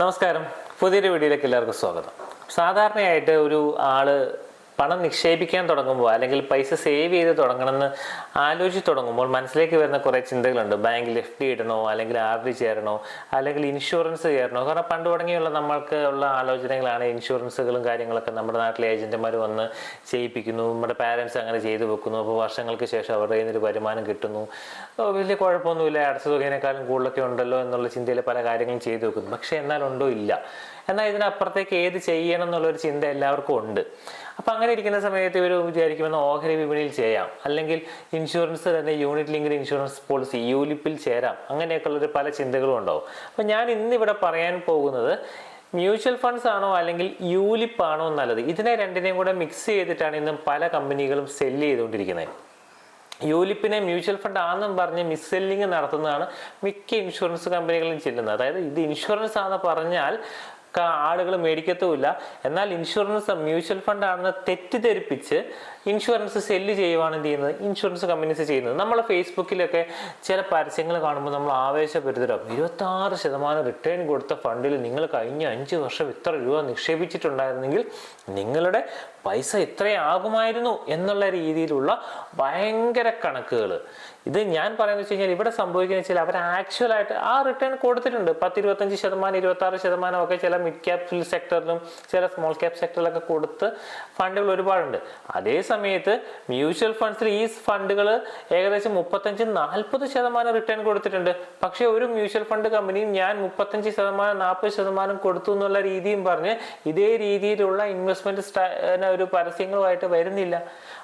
നമസ്കാരം. പുതിയൊരു വീഡിയോയിലേക്ക് എല്ലാവർക്കും സ്വാഗതം. സാധാരണയായിട്ട് ഒരു ആൾ പണം നിക്ഷേപിക്കാൻ തുടങ്ങുമ്പോൾ അല്ലെങ്കിൽ പൈസ സേവ് ചെയ്ത് തുടങ്ങണമെന്ന് ആലോചിച്ച് തുടങ്ങുമ്പോൾ മനസ്സിലേക്ക് വരുന്ന കുറേ ചിന്തകളുണ്ട്. ബാങ്കിൽ എഫ് ഡി ഇടണോ? അല്ലെങ്കിൽ ആർ ഡി ചേരണോ? അല്ലെങ്കിൽ ഇൻഷുറൻസ് ചേരണോ? കാരണം പണ്ട് തുടങ്ങിയുള്ള നമ്മൾക്ക് ഉള്ള ആലോചനകളാണ് ഇൻഷുറൻസുകളും കാര്യങ്ങളൊക്കെ നമ്മുടെ നാട്ടിലെ ഏജന്റുമാർ വന്ന് ചെയ്യിപ്പിക്കുന്നു. നമ്മുടെ പാരൻസ് അങ്ങനെ ചെയ്തു വെക്കുന്നു. അപ്പോൾ വർഷങ്ങൾക്ക് ശേഷം അവരുടെ കയ്യിൽ നിന്നൊരു വരുമാനം കിട്ടുന്നു. വലിയ കുഴപ്പമൊന്നുമില്ല. അടച്ച തുകയേക്കാളും കൂടുതലൊക്കെ ഉണ്ടല്ലോ എന്നുള്ള ചിന്തയിൽ പല കാര്യങ്ങളും ചെയ്തു വെക്കുന്നു. പക്ഷേ എന്നാലുണ്ടോ ഇല്ല. എന്നാൽ ഇതിനപ്പുറത്തേക്ക് ഏത് ചെയ്യണം എന്നുള്ളൊരു ചിന്ത എല്ലാവർക്കും ഉണ്ട്. അപ്പം അങ്ങനെ ഇരിക്കുന്ന സമയത്ത് ഇവർ വിചാരിക്കുമെന്ന് ഓഹരി വിപണിയിൽ ചെയ്യാം. അല്ലെങ്കിൽ ഇൻഷുറൻസ് തന്നെ യൂണിറ്റ് ലിങ്ക്ഡ് ഇൻഷുറൻസ് പോളിസി യൂലിപ്പിൽ ചേരാം. അങ്ങനെയൊക്കെയുള്ളൊരു പല ചിന്തകളും ഉണ്ടാവും. അപ്പം ഞാൻ ഇന്നിവിടെ പറയാൻ പോകുന്നത് മ്യൂച്വൽ ഫണ്ട്സ് ആണോ അല്ലെങ്കിൽ യൂലിപ്പ് ആണോ നല്ലത്? ഇതിനെ രണ്ടിനെയും കൂടെ മിക്സ് ചെയ്തിട്ടാണ് ഇന്നും പല കമ്പനികളും സെല്ല് ചെയ്തുകൊണ്ടിരിക്കുന്നത്. യൂലിപ്പിനെ മ്യൂച്വൽ ഫണ്ട് ആണെന്നും പറഞ്ഞ് മിസ്സെല്ലിങ് നടത്തുന്നതാണ് മിക്ക ഇൻഷുറൻസ് കമ്പനികളും ചെല്ലുന്നത്. അതായത് ഇത് ഇൻഷുറൻസ് ആണെന്ന് പറഞ്ഞാൽ ആളുകൾ മേടിക്കത്തുമില്ല. എന്നാൽ ഇൻഷുറൻസ് മ്യൂച്വൽ ഫണ്ട് ആണെന്ന് തെറ്റിദ്ധരിപ്പിച്ച് ഇൻഷുറൻസ് സെല്ല് ചെയ്യുവാണ് എന്ത് ചെയ്യുന്നത്? ഇൻഷുറൻസ് കമ്പനീസ് ചെയ്യുന്നത്. നമ്മൾ ഫേസ്ബുക്കിലൊക്കെ ചില പരസ്യങ്ങൾ കാണുമ്പോൾ നമ്മൾ ആവേശപ്പെടുത്തരാം ഇരുപത്തി ആറ് ശതമാനം റിട്ടേൺ കൊടുത്ത ഫണ്ടിൽ നിങ്ങൾ കഴിഞ്ഞ അഞ്ച് വർഷം ഇത്ര രൂപ നിക്ഷേപിച്ചിട്ടുണ്ടായിരുന്നെങ്കിൽ നിങ്ങളുടെ പൈസ ഇത്രയാകുമായിരുന്നു എന്നുള്ള രീതിയിലുള്ള ഭയങ്കര കണക്കുകൾ ഇത് ഞാൻ പറയുന്നത് വെച്ച് കഴിഞ്ഞാൽ ഇവിടെ സംഭവിക്കുന്നത് വെച്ചാൽ അവർ ആക്ച്വൽ ആയിട്ട് ആ റിട്ടേൺ കൊടുത്തിട്ടുണ്ട്. പത്ത് ഇരുപത്തഞ്ച് ശതമാനം ഇരുപത്തി ആറ് ശതമാനം ഒക്കെ ചില മിഡ് ക്യാപ് സെക്ടറിലും ചില സ്മോൾ ക്യാപ് സെക്ടറിലൊക്കെ കൊടുത്ത് ഫണ്ടുകൾ ഒരുപാടുണ്ട്. അതേ സമയത്ത് മ്യൂച്വൽ ഫണ്ട്സിൽ ഈ ഫണ്ടുകൾ ഏകദേശം മുപ്പത്തഞ്ച് നാൽപ്പത് ശതമാനം റിട്ടേൺ കൊടുത്തിട്ടുണ്ട്. പക്ഷേ ഒരു മ്യൂച്വൽ ഫണ്ട് കമ്പനിയും ഞാൻ മുപ്പത്തഞ്ച് ശതമാനം നാൽപ്പത് ശതമാനം കൊടുത്തു എന്നുള്ള രീതിയും പറഞ്ഞ് ഇതേ രീതിയിലുള്ള ഇൻവെസ്റ്റ്മെന്റ് ഒരു പരസ്യങ്ങളുമായിട്ട് വരുന്നില്ല.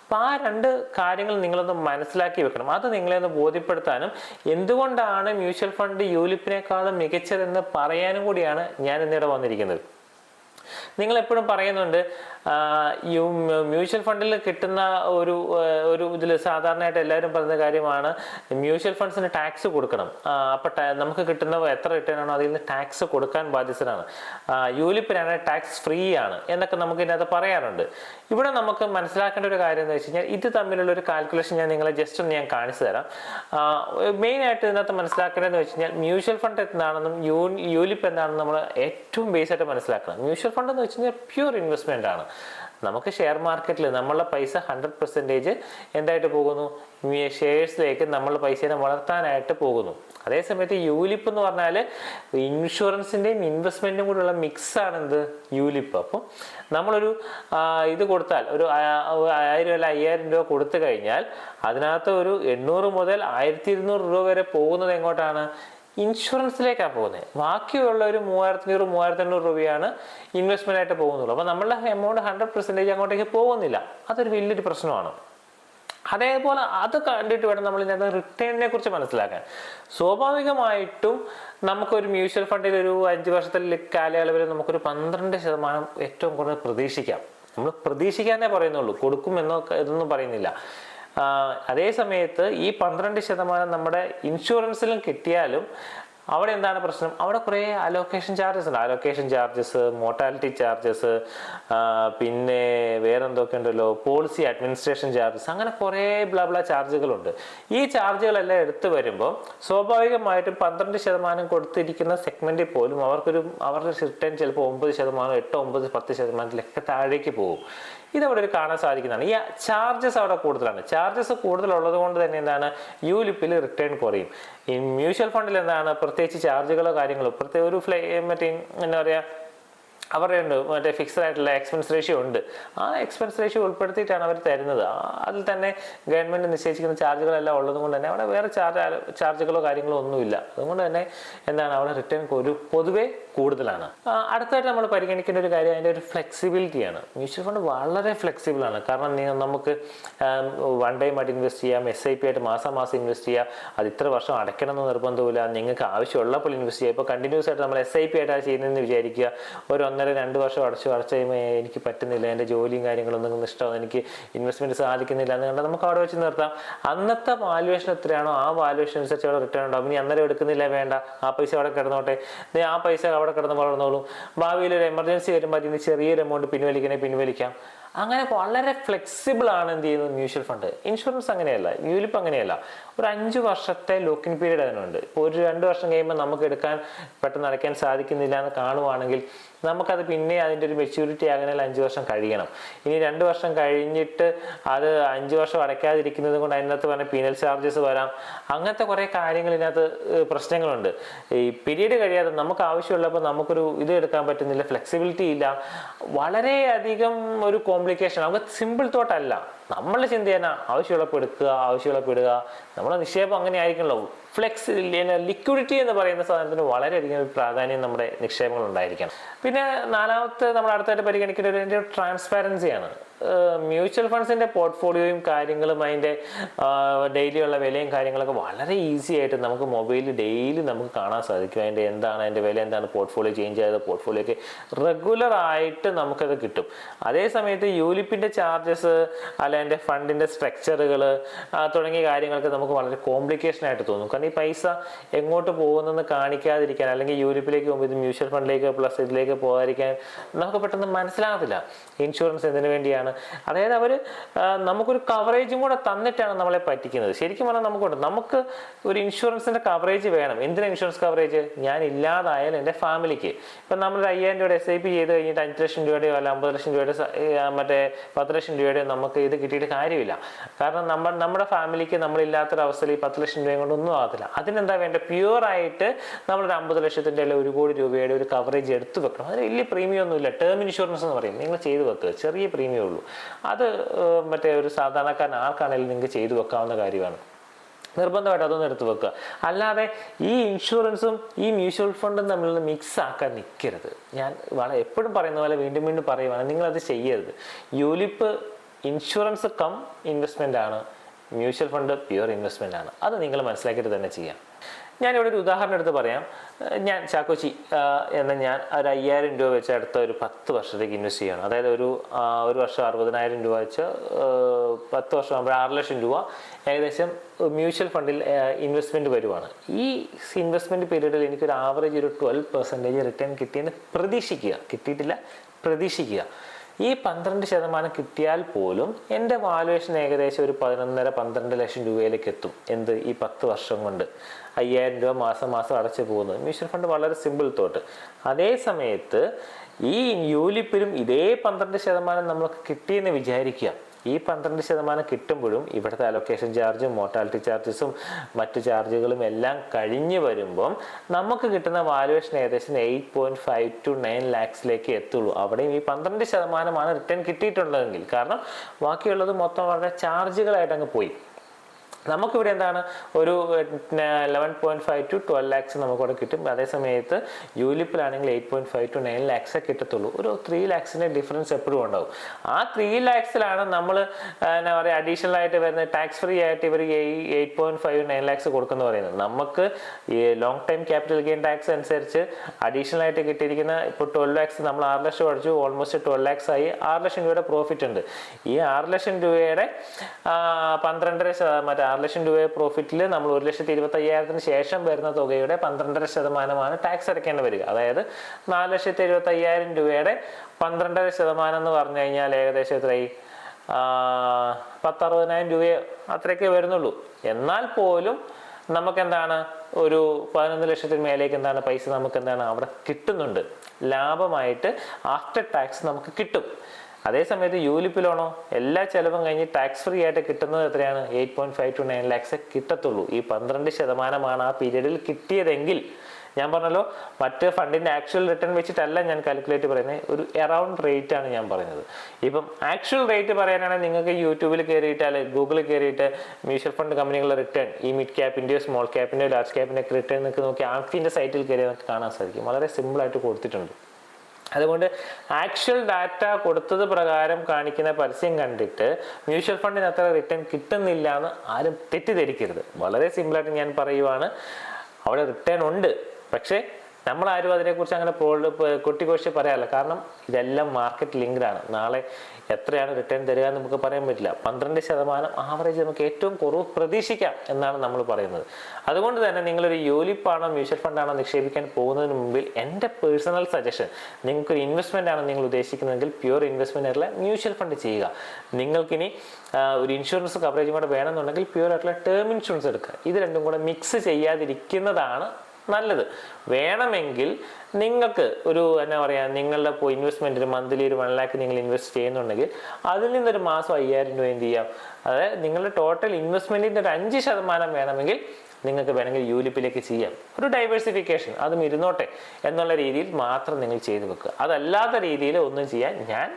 അപ്പം ആ രണ്ട് കാര്യങ്ങൾ നിങ്ങളൊന്ന് മനസ്സിലാക്കി വെക്കണം. അത് നിങ്ങളെ ഒന്ന് ബോധ്യപ്പെടുത്താനും എന്തുകൊണ്ടാണ് മ്യൂച്വൽ ഫണ്ട് യൂലിപ്പിനേക്കാളും മികച്ചതെന്ന് പറയാനും കൂടിയാണ് ഞാൻ ഇന്നിവിടെ വന്നിരിക്കുന്നത്. നിങ്ങൾ എപ്പോഴും പറയുന്നുണ്ട് മ്യൂച്വൽ ഫണ്ടിൽ കിട്ടുന്ന ഒരു ഒരു ഇതിൽ സാധാരണയായിട്ട് എല്ലാവരും പറയുന്ന കാര്യമാണ് മ്യൂച്വൽ ഫണ്ട്സിന് ടാക്സ് കൊടുക്കണം. അപ്പോൾ അപ്പൊ നമുക്ക് കിട്ടുന്ന എത്ര റിട്ടേൺ ആണോ അതിൽ നിന്ന് ടാക്സ് കൊടുക്കാൻ ബാധ്യസ്ഥരാണ്. യൂലിപ്പിനാണ് ടാക്സ് ഫ്രീ ആണ് എന്നൊക്കെ നമുക്ക് ഇതിനകത്ത് പറയാറുണ്ട്. ഇവിടെ നമുക്ക് മനസ്സിലാക്കേണ്ട ഒരു കാര്യം എന്ന് വെച്ച് കഴിഞ്ഞാൽ ഇത് തമ്മിലുള്ള ഒരു കാൽക്കുലേഷൻ ഞാൻ നിങ്ങളെ ജസ്റ്റ് ഒന്ന് ഞാൻ കാണിച്ചു തരാം. മെയിൻ ആയിട്ട് ഇതിനകത്ത് മനസ്സിലാക്കേണ്ടതെന്ന് വെച്ച് കഴിഞ്ഞാൽ മ്യൂച്വൽ ഫണ്ട് എന്താണെന്നും യൂ യൂലിപ്പ് എന്താണെന്നും നമ്മൾ ഏറ്റവും ബേസ് ആയിട്ട് മനസ്സിലാക്കണം. മ്യൂച്വൽ ഫണ്ട് എന്ന് വെച്ച് കഴിഞ്ഞാൽ പ്യൂർ ഇൻവെസ്റ്റ്മെന്റ് ആണ്. നമുക്ക് ഷെയർ മാർക്കറ്റിൽ നമ്മളുടെ പൈസ ഹൺഡ്രഡ് പെർസെന്റേജ് എന്തായിട്ട് പോകുന്നു? ഷെയർസിലേക്ക് നമ്മളുടെ പൈസയെ വളർത്താനായിട്ട് പോകുന്നു. അതേസമയത്ത് യൂലിപ്പ് എന്ന് പറഞ്ഞാൽ ഇൻഷുറൻസിന്റെയും ഇൻവെസ്റ്റ്മെന്റും കൂടെയുള്ള മിക്സാണ് എന്ത് യൂലിപ്പ് അപ്പം നമ്മളൊരു ഇത് കൊടുത്താൽ ഒരു ആയിരം അല്ല അയ്യായിരം രൂപ കൊടുത്തു കഴിഞ്ഞാൽ അതിനകത്ത് ഒരു എണ്ണൂറ് മുതൽ ആയിരത്തി ഇരുന്നൂറ് രൂപ വരെ പോകുന്നത് എങ്ങോട്ടാണ്? ഇൻഷുറൻസിലേക്കാണ് പോകുന്നത്. ബാക്കിയുള്ള ഒരു മൂവായിരത്തി അഞ്ഞൂറ് മൂവായിരത്തി അഞ്ഞൂറ് രൂപയാണ് ഇൻവെസ്റ്റ്മെന്റ് ആയിട്ട് പോകുന്നുള്ളൂ അപ്പോൾ നമ്മളുടെ എമൗണ്ട് ഹൺഡ്രഡ് പെർസെന്റേജ് അങ്ങോട്ടേക്ക് പോകുന്നില്ല. അതൊരു വലിയൊരു പ്രശ്നമാണ്. അതേപോലെ അത് കണ്ടിട്ട് വേണം നമ്മൾ ഇതിനകത്ത് റിട്ടേണിനെ കുറിച്ച് മനസ്സിലാക്കാൻ. സ്വാഭാവികമായിട്ടും നമുക്കൊരു മ്യൂച്വൽ ഫണ്ടിൽ ഒരു അഞ്ച് വർഷത്തിൽ കാലയളവിൽ നമുക്കൊരു പന്ത്രണ്ട് ശതമാനം ഏറ്റവും കൂടുതൽ പ്രതീക്ഷിക്കാം. നമ്മൾ പ്രതീക്ഷിക്കാനേ പറയുന്നുള്ളൂ. കൊടുക്കും എന്നോ ഇതൊന്നും പറയുന്നില്ല. അതേ സമയത്ത് ഈ പന്ത്രണ്ട് ശതമാനം നമ്മുടെ ഇൻഷുറൻസിലും കിട്ടിയാലും അവിടെ എന്താണ് പ്രശ്നം? അവിടെ കുറേ അലോക്കേഷൻ ചാർജസ് ഉണ്ട്. അലോക്കേഷൻ ചാർജസ് മോർട്ടാലിറ്റി ചാർജസ് പിന്നെ വേറെ എന്തൊക്കെ ഉണ്ടല്ലോ പോളിസി അഡ്മിനിസ്ട്രേഷൻ ചാർജസ് അങ്ങനെ കുറേ ബ്ലബ്ല ചാർജുകളുണ്ട് ഈ ചാർജുകളെല്ലാം എടുത്തു വരുമ്പോൾ സ്വാഭാവികമായിട്ടും പന്ത്രണ്ട് ശതമാനം കൊടുത്തിരിക്കുന്ന സെഗ്മെന്റിൽ പോലും അവർക്കൊരു അവരുടെ റിട്ടേൺ ചിലപ്പോൾ ഒമ്പത് ശതമാനം എട്ട് ഒമ്പത് പത്ത് ശതമാനത്തിലൊക്കെ താഴേക്ക് പോകും. ഇതവിടെ ഒരു കാണാൻ സാധിക്കുന്നതാണ്. ഈ ചാർജസ് അവിടെ കൂടുതലാണ്. ചാർജസ് കൂടുതലുള്ളത് കൊണ്ട് തന്നെ എന്താണ്? യു ലിപ്പിൽ റിട്ടേൺ കുറയും. ഈ മ്യൂച്വൽ ഫണ്ടിൽ എന്താണ്? പ്രത്യേകിച്ച് ചാർജുകളോ കാര്യങ്ങളോ പ്രത്യേക ഒരു ഫ്ലൈ മറ്റേ എന്താ പറയുക അവരുടെ ഉണ്ട് മറ്റേ ഫിക്സഡ് ആയിട്ടുള്ള എക്സ്പെൻസ് റേഷ്യോ ഉണ്ട്. ആ എക്സ്പെൻസ് റേഷ്യോ ഉൾപ്പെടുത്തിയിട്ടാണ് അവർ തരുന്നത്. അതിൽ തന്നെ ഗവൺമെന്റ് നിശ്ചയിക്കുന്ന ചാർജുകളെല്ലാം ഉള്ളത് കൊണ്ട് തന്നെ അവിടെ വേറെ ചാർജ് ചാർജുകളോ കാര്യങ്ങളോ ഒന്നുമില്ല. അതുകൊണ്ട് തന്നെ എന്താണ് അവിടെ റിട്ടേൺ ഒരു പൊതുവെ കൂടുതലാണ്. അടുത്തായിട്ട് നമ്മൾ പരിഗണിക്കേണ്ട ഒരു കാര്യം അതിന്റെ ഒരു ഫ്ലെക്സിബിലിറ്റിയാണ് മ്യൂച്വൽ ഫണ്ട് വളരെ ഫ്ലെക്സിബിൾ ആണ്. കാരണം നമുക്ക് വൺ ടൈം ആയിട്ട് ഇൻവെസ്റ്റ് ചെയ്യാം എസ് ഐ പി ആയിട്ട് മാസം മാസം ഇൻവെസ്റ്റ് ചെയ്യാം. അത് ഇത്ര വർഷം അടയ്ക്കണം എന്ന് നിർബന്ധമില്ല നിങ്ങൾക്ക് ആവശ്യമുള്ളപ്പോൾ ഇൻവെസ്റ്റ് ചെയ്യാം. ഇപ്പോൾ കണ്ടിന്യൂസ് ആയിട്ട് നമ്മൾ എസ് ഐ പി ആയിട്ടാണ് ചെയ്യുന്നതെന്ന് വിചാരിക്കുക. ഒരു ഒന്നര രണ്ട് വർഷം അടച്ചു അടച്ചു കഴിയുമ്പോൾ എനിക്ക് പറ്റുന്നില്ല. എന്റെ ജോലിയും കാര്യങ്ങളൊന്നും ഇഷ്ടമാണ് എനിക്ക് ഇൻവെസ്റ്റ്മെന്റ് സാധിക്കുന്നില്ല. എന്ന് കണ്ടാൽ നമുക്ക് അവിടെ വെച്ച് നിർത്താം. അന്നത്തെ വാല്യുവേഷൻ എത്രയാണോ ആ വാല്യുവേഷൻ അനുസരിച്ച് അവിടെ റിട്ടേൺ ഉണ്ടാവും. ഇനി അന്നേരം എടുക്കുന്നില്ല വേണ്ട. ആ പൈസ അവിടെ കിടന്നോട്ടെ. ആ പൈസ അവിടെ കിടന്ന് വളർന്നോളും. ഭാവിയിൽ ഒരു എമർജൻസി വരുമ്പോൾ അതിന് ചെറിയൊരു എമൗണ്ട് പിൻവലിക്കണേ പിൻവലിക്കാം. അങ്ങനെ വളരെ ഫ്ലെക്സിബിൾ ആണ് എന്ത് ചെയ്യുന്നത് മ്യൂച്വൽ ഫണ്ട് ഇൻഷുറൻസ് അങ്ങനെയല്ല യൂലിപ്പ് അങ്ങനെയല്ല. ഒരു അഞ്ച് വർഷത്തെ ലോക്കിൻ പീരീഡ് അതിനുണ്ട്. ഒരു രണ്ട് വർഷം കഴിയുമ്പോൾ നമുക്ക് എടുക്കാൻ പെട്ടെന്ന് അടയ്ക്കാൻ സാധിക്കുന്നില്ല എന്ന് കാണുവാണെങ്കിൽ നമുക്കത് പിന്നെ അതിന്റെ ഒരു മെച്യൂരിറ്റി ആകണമെങ്കിൽ അഞ്ച് വർഷം കഴിയണം. ഇനി രണ്ട് വർഷം കഴിഞ്ഞിട്ട് അത് അഞ്ച് വർഷം അടയ്ക്കാതിരിക്കുന്നത് കൊണ്ട് അതിനകത്ത് പറഞ്ഞ പീനൽ ചാർജസ് വരാം. അങ്ങനത്തെ കുറേ കാര്യങ്ങൾ ഇതിനകത്ത് പ്രശ്നങ്ങളുണ്ട്. ഈ പീരീഡ് കഴിയാതെ നമുക്ക് ആവശ്യമുള്ളപ്പോൾ നമുക്കൊരു ഇത് എടുക്കാൻ പറ്റുന്നില്ല ഫ്ലെക്സിബിലിറ്റി ഇല്ല. വളരെയധികം ഒരു കോംപ്ലിക്കേഷൻ നമുക്ക് സിമ്പിൾ തോട്ടല്ല നമ്മൾ ചിന്ത തന്നെ ആവശ്യമുള്ളപ്പോൾ എടുക്കുക ആവശ്യമുള്ളപ്പോൾ ഇടുക. നമ്മുടെ നിക്ഷേപം അങ്ങനെ ആയിരിക്കണല്ലോ ഫ്ലെക്സ് ലിക്വിഡിറ്റി എന്ന് പറയുന്ന സാധനത്തിന് വളരെയധികം പ്രാധാന്യം നമ്മുടെ നിക്ഷേപങ്ങൾ ഉണ്ടായിരിക്കണം. പിന്നെ നാലാമത്തെ നമ്മൾ അടുത്തായിട്ട് പരിഗണിക്കേണ്ട ഒരു ട്രാൻസ്പാരൻസിയാണ് മ്യൂച്വൽ ഫണ്ട്സിന്റെ പോർട്ട്ഫോളിയോയും കാര്യങ്ങളും അതിന്റെ ഡെയിലി ഉള്ള വിലയും കാര്യങ്ങളൊക്കെ വളരെ ഈസി ആയിട്ട് നമുക്ക് മൊബൈലിൽ ഡെയിലി നമുക്ക് കാണാൻ സാധിക്കും. അതിന്റെ എന്താണ് അതിന്റെ വില എന്താണ് പോർട്ട്ഫോളിയോ ചേഞ്ച് ചെയ്ത പോർട്ട്ഫോളിയോക്ക് റെഗുലർ ആയിട്ട് നമുക്കത് കിട്ടും. അതേ സമയത്ത് യൂലിപ്പിന്റെ ചാർജസ് അല്ല അതിന്റെ ഫണ്ടിന്റെ സ്ട്രക്ചറുകൾ തുടങ്ങിയ കാര്യങ്ങളൊക്കെ നമുക്ക് വളരെ കോംപ്ലിക്കേഷൻ ആയിട്ട് തോന്നും. കാരണം ഈ പൈസ എങ്ങോട്ട് പോകുന്നെന്ന് കാണിക്കാതിരിക്കാൻ അല്ലെങ്കിൽ യൂലിപ്പിലേക്ക് പോകുമ്പോൾ ഇത് മ്യൂച്വൽ ഫണ്ടിലേക്ക് പ്ലസ് ഇതിലേക്ക് പോകാതിരിക്കാൻ നമുക്ക് പെട്ടെന്ന് മനസ്സിലാകത്തില്ല. ഇൻഷുറൻസ് എന്തിനു വേണ്ടിയാണ് അതായത് അവർ നമുക്കൊരു കവറേജും കൂടെ തന്നിട്ടാണ് നമ്മളെ പറ്റിക്കുന്നത്. ശരിക്കും പറഞ്ഞാൽ നമുക്കുണ്ട്. നമുക്ക് ഒരു ഇൻഷുറൻസിന്റെ കവറേജ് വേണം. എന്തിനാ ഇൻഷുറൻസ് കവറേജ് ഞാൻ ഇല്ലാതായാലും എന്റെ ഫാമിലിക്ക്. ഇപ്പം നമ്മൾ ഒരു അയ്യായിരം രൂപയുടെ എസ് ഐ പി ചെയ്ത് കഴിഞ്ഞിട്ട് അഞ്ച് ലക്ഷം രൂപയുടെയോ അല്ല അമ്പത് ലക്ഷം രൂപയുടെ മറ്റേ പത്ത് ലക്ഷം രൂപയുടെയോ നമുക്ക് ഇത് കിട്ടിയിട്ട് കാര്യമില്ല. കാരണം നമ്മൾ നമ്മുടെ ഫാമിലിക്ക് നമ്മളില്ലാത്തൊരവസ്ഥയിൽ ഈ പത്ത് ലക്ഷം രൂപയും കൊണ്ടൊന്നും ആകത്തില്ല. അതിനെന്താ വേണ്ട പ്യുവറായിട്ട് നമ്മളൊരു അമ്പത് ലക്ഷത്തിന്റെ അല്ലെങ്കിൽ ഒരു കോടി രൂപയുടെ ഒരു കവറേജ് എടുത്തു വെക്കണം. അതിന് വലിയ പ്രീമിയം ഒന്നുമില്ല. ടേം ഇൻഷുറൻസ് എന്ന് പറയും. നിങ്ങൾ ചെയ്തു വെക്കുക ചെറിയ പ്രീമിയം ഉള്ളൂ. അത് മറ്റേ ഒരു സാധാരണക്കാരൻ ആർക്കാണെങ്കിലും നിങ്ങൾക്ക് ചെയ്തു വെക്കാവുന്ന കാര്യമാണ്. നിർബന്ധമായിട്ട് അതൊന്നും എടുത്തു വെക്കുക. അല്ലാതെ ഈ ഇൻഷുറൻസും ഈ മ്യൂച്വൽ ഫണ്ടും തമ്മിൽ മിക്സ് ആക്കാൻ നിൽക്കരുത് ഞാൻ വളരെ എപ്പോഴും പറയുന്ന പോലെ വീണ്ടും വീണ്ടും പറയുവാണ് നിങ്ങളത് ചെയ്യരുത്. യൂലിപ്പ് ഇൻഷുറൻസ് കം ഇൻവെസ്റ്റ്മെന്റ് ആണ്. മ്യൂച്വൽ ഫണ്ട് പ്യുവർ ഇൻവെസ്റ്റ്മെന്റ് ആണ്. അത് നിങ്ങൾ മനസ്സിലാക്കിയിട്ട് തന്നെ ചെയ്യാം. ഞാനിവിടെ ഒരു ഉദാഹരണം എടുത്ത് പറയാം. ഞാൻ ചാക്കോച്ചി എന്ന ഞാൻ ഒരു അയ്യായിരം രൂപ വെച്ച് അടുത്ത ഒരു പത്ത് വർഷത്തേക്ക് ഇൻവെസ്റ്റ് ചെയ്യണം. അതായത് ഒരു ഒരു വർഷം അറുപതിനായിരം രൂപ വെച്ച് പത്ത് വർഷം ആകുമ്പോൾ ആറ് ലക്ഷം രൂപ ഏകദേശം മ്യൂച്വൽ ഫണ്ടിൽ ഇൻവെസ്റ്റ്മെന്റ് വരുവാണ്. ഈ ഇൻവെസ്റ്റ്മെന്റ് പീരീഡിൽ എനിക്കൊരു ആവറേജ് ഒരു ട്വൽവ് പെർസെന്റേജ് റിട്ടേൺ കിട്ടിയെന്ന് പ്രതീക്ഷിക്കുക. കിട്ടിയിട്ടില്ല പ്രതീക്ഷിക്കുക. ഈ പന്ത്രണ്ട് ശതമാനം കിട്ടിയാൽ പോലും എന്റെ വാലുവേഷൻ ഏകദേശം ഒരു പതിനൊന്നര പന്ത്രണ്ട് ലക്ഷം രൂപയിലേക്ക് എത്തും. എന്ത്? ഈ പത്ത് വർഷം കൊണ്ട്. അയ്യായിരം രൂപ മാസം മാസം അടച്ചു പോകുന്നത് മ്യൂച്വൽ ഫണ്ട് വളരെ സിമ്പിൾ തോട്ട് അതേ സമയത്ത് ഈ യൂലിപ്പിലും ഇതേ പന്ത്രണ്ട് ശതമാനം നമുക്ക് കിട്ടിയെന്ന് വിചാരിക്കുക. ഈ പന്ത്രണ്ട് ശതമാനം കിട്ടുമ്പോഴും ഇവിടുത്തെ അലൊക്കേഷൻ ചാർജും മോർട്ടാലിറ്റി ചാർജസും മറ്റു ചാർജുകളും എല്ലാം കഴിഞ്ഞു വരുമ്പം നമുക്ക് കിട്ടുന്ന വാലുവേഷൻ ഏകദേശം eight point five to nine ലാക്സിലേക്ക് എത്തുള്ളൂ. അവിടെയും ഈ പന്ത്രണ്ട് ശതമാനമാണ് റിട്ടേൺ കിട്ടിയിട്ടുള്ളതെങ്കിൽ. കാരണം ബാക്കിയുള്ളത് മൊത്തം അവരുടെ ചാർജുകളായിട്ട് അങ്ങ് പോയി. നമുക്കിവിടെ എന്താണ്? ഒരു eleven point five to twelve lakhs നമുക്കിവിടെ കിട്ടും. അതേ സമയത്ത് യൂലിപ്പിലാണെങ്കിൽ eight point five to nine ലാക്സേ കിട്ടത്തുള്ളൂ. ഒരു ത്രീ ലാക്സിന്റെ ഡിഫറൻസ് എപ്പോഴും ഉണ്ടാവും. ആ ത്രീ ലാക്സിലാണ് നമ്മൾ എന്താ പറയുക അഡീഷണൽ ആയിട്ട് വരുന്ന ടാക്സ് ഫ്രീ ആയിട്ട് ഇവർ eight point five nine lakhs കൊടുക്കുന്ന പറയുന്നത്. നമുക്ക് ഈ long time capital gain tax അനുസരിച്ച് അഡീഷണൽ ആയിട്ട് കിട്ടിയിരിക്കുന്ന ഇപ്പോൾ ട്വൽവ് ലാക്സ് നമ്മൾ ആറ് ലക്ഷം അടിച്ചു. ഓൾമോസ്റ്റ് ട്വൽവ് ലാക്സ് ആയി ആറ് ലക്ഷം രൂപയുടെ പ്രോഫിറ്റ് ഉണ്ട്. ഈ ആറ് ലക്ഷം രൂപയുടെ പന്ത്രണ്ടര ശതമാനം ആറ് ലക്ഷം രൂപ പ്രോഫിറ്റിൽ നമ്മൾ ഒരു ലക്ഷത്തി ഇരുപത്തി അയ്യായിരത്തിന് ശേഷം വരുന്ന തുകയുടെ പന്ത്രണ്ടര ശതമാനമാണ് ടാക്സ് അടയ്ക്കേണ്ടി വരിക. അതായത് നാല് ലക്ഷത്തി എഴുപത്തി അയ്യായിരം രൂപയുടെ പന്ത്രണ്ടര ശതമാനം എന്ന് പറഞ്ഞു കഴിഞ്ഞാൽ ഏകദേശം എത്രയായി? പത്തറുപതിനായിരം രൂപയെ അത്രയൊക്കെ വരുന്നുള്ളൂ. എന്നാൽ പോലും നമുക്ക് എന്താണ് ഒരു പതിനൊന്ന് ലക്ഷത്തിന് മേലേക്ക് എന്താണ്? പൈസ നമുക്ക് എന്താണ് അവിടെ കിട്ടുന്നുണ്ട്. ലാഭമായിട്ട് ആഫ്റ്റർ ടാക്സ് നമുക്ക് കിട്ടും. അതേ സമയത്ത് യൂലിപ്പിലാണോ? എല്ലാ ചെലവും കഴിഞ്ഞ് ടാക്സ് ഫ്രീ ആയിട്ട് കിട്ടുന്നത് എത്രയാണ്? Eight point five to nine lakhs കിട്ടത്തുള്ളൂ. ഈ പന്ത്രണ്ട് ശതമാനമാണ് ആ പീരീഡിൽ കിട്ടിയതെങ്കിൽ. ഞാൻ പറഞ്ഞല്ലോ മറ്റ് ഫണ്ടിന്റെ ആക്ച്വൽ റിട്ടേൺ വെച്ചിട്ടല്ല ഞാൻ കാൽക്കുലേറ്റ് പറയുന്നത്. ഒരു എറൗണ്ട് റേറ്റ് ആണ് ഞാൻ പറയുന്നത്. ഇപ്പം ആക്ച്വൽ റേറ്റ് പറയാനാണെങ്കിൽ നിങ്ങൾക്ക് യൂട്യൂബിൽ കയറിയിട്ട് അല്ലെങ്കിൽ ഗൂഗിളിൽ കയറിയിട്ട് മ്യൂച്വൽ ഫണ്ട് കമ്പനികളുടെ റിട്ടേൺ ഈ മിഡ് ക്യാപ്പിന്റെയോ സ്മോൾ ക്യാപ്പിന്റെയോ ലാർജ് ക്യാപ്പിന്റെ റിട്ടേൺ നിങ്ങൾക്ക് നോക്കി ആഫിന്റെ സൈറ്റിൽ കയറി കാണാൻ സാധിക്കും. വളരെ സിമ്പിൾ ആയിട്ട് കൊടുത്തിട്ടുണ്ട്. അതുകൊണ്ട് ആക്ച്വൽ ഡാറ്റ കൊടുത്തത് പ്രകാരം കാണിക്കുന്ന പരസ്യം കണ്ടിട്ട് മ്യൂച്വൽ ഫണ്ടിന് അത്ര റിട്ടേൺ കിട്ടുന്നില്ല എന്ന് ആരും തെറ്റിദ്ധരിക്കരുത്. വളരെ സിമ്പിളായിട്ട് ഞാൻ പറയുവാണ്. അവിടെ റിട്ടേൺ ഉണ്ട്. പക്ഷേ നമ്മളാരും അതിനെക്കുറിച്ച് അങ്ങനെ കൊട്ടിക്കോശി പറയാറില്ല. കാരണം ഇതെല്ലാം മാർക്കറ്റ് ലിങ്ക്ഡാണ് നാളെ എത്രയാണ് റിട്ടേൺ തരിക എന്ന് നമുക്ക് പറയാൻ പറ്റില്ല. പന്ത്രണ്ട് ശതമാനം ആവറേജ് നമുക്ക് ഏറ്റവും കുറവ് പ്രതീക്ഷിക്കാം എന്നാണ് നമ്മൾ പറയുന്നത്. അതുകൊണ്ട് തന്നെ നിങ്ങളൊരു യൂലിപ്പാണോ മ്യൂച്വൽ ഫണ്ടാണോ നിക്ഷേപിക്കാൻ പോകുന്നതിന് മുമ്പിൽ എന്റെ പേഴ്സണൽ സജഷൻ നിങ്ങൾക്കൊരു ഇൻവെസ്റ്റ്മെന്റ് ആണ് നിങ്ങൾ ഉദ്ദേശിക്കുന്നതെങ്കിൽ പ്യുവർ ഇൻവെസ്റ്റ്മെന്റ് ആയിട്ടുള്ള മ്യൂച്വൽ ഫണ്ട് ചെയ്യുക. നിങ്ങൾക്കിനി ഒരു ഇൻഷുറൻസ് കവറേജും കൂടെ വേണമെന്നുണ്ടെങ്കിൽ പ്യുവർ ആയിട്ടുള്ള ടേം ഇൻഷുറൻസ് എടുക്കുക. ഇത് രണ്ടും കൂടെ മിക്സ് ചെയ്യാതിരിക്കുന്നതാണ് നല്ലത്. വേണമെങ്കിൽ നിങ്ങൾക്ക് ഒരു എന്നാ പറയുക നിങ്ങളുടെ ഇപ്പോൾ ഇൻവെസ്റ്റ്മെന്റിന് മന്ത്ലി ഒരു വൺ ലാക്ക് നിങ്ങൾ ഇൻവെസ്റ്റ് ചെയ്യുന്നുണ്ടെങ്കിൽ അതിൽ നിന്നൊരു മാസം അയ്യായിരം രൂപ എന്ത് ചെയ്യാം? അതായത് നിങ്ങളുടെ ടോട്ടൽ ഇൻവെസ്റ്റ്മെന്റിന്റെ ഒരു അഞ്ച് ശതമാനം വേണമെങ്കിൽ നിങ്ങൾക്ക് വേണമെങ്കിൽ യൂലിപ്പിലേക്ക് ചെയ്യാം. ഒരു ഡൈവേഴ്സിഫിക്കേഷൻ അതും ഇരുന്നോട്ടെ എന്നുള്ള രീതിയിൽ മാത്രം നിങ്ങൾ ചെയ്തു വെക്കുക. അതല്ലാത്ത രീതിയിൽ ഒന്നും ചെയ്യാൻ ഞാൻ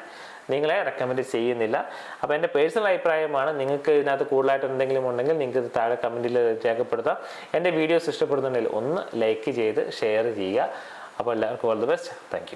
നിങ്ങളെ റെക്കമെൻഡ് ചെയ്യുന്നില്ല. അപ്പോൾ എന്റെ പേഴ്സണൽ അഭിപ്രായമാണ് നിങ്ങൾക്ക് ഇതിനകത്ത് കൂടുതലായിട്ട് എന്തെങ്കിലും ഉണ്ടെങ്കിൽ നിങ്ങൾക്ക് താഴെ കമന്റിൽ രേഖപ്പെടുത്താം. എന്റെ വീഡിയോസ് ഇഷ്ടപ്പെടുന്നുണ്ടെങ്കിൽ ഒന്ന് ലൈക്ക് ചെയ്ത് ഷെയർ ചെയ്യുക. അപ്പോൾ എല്ലാവർക്കും ഓൾ ദി ബെസ്റ്റ് താങ്ക്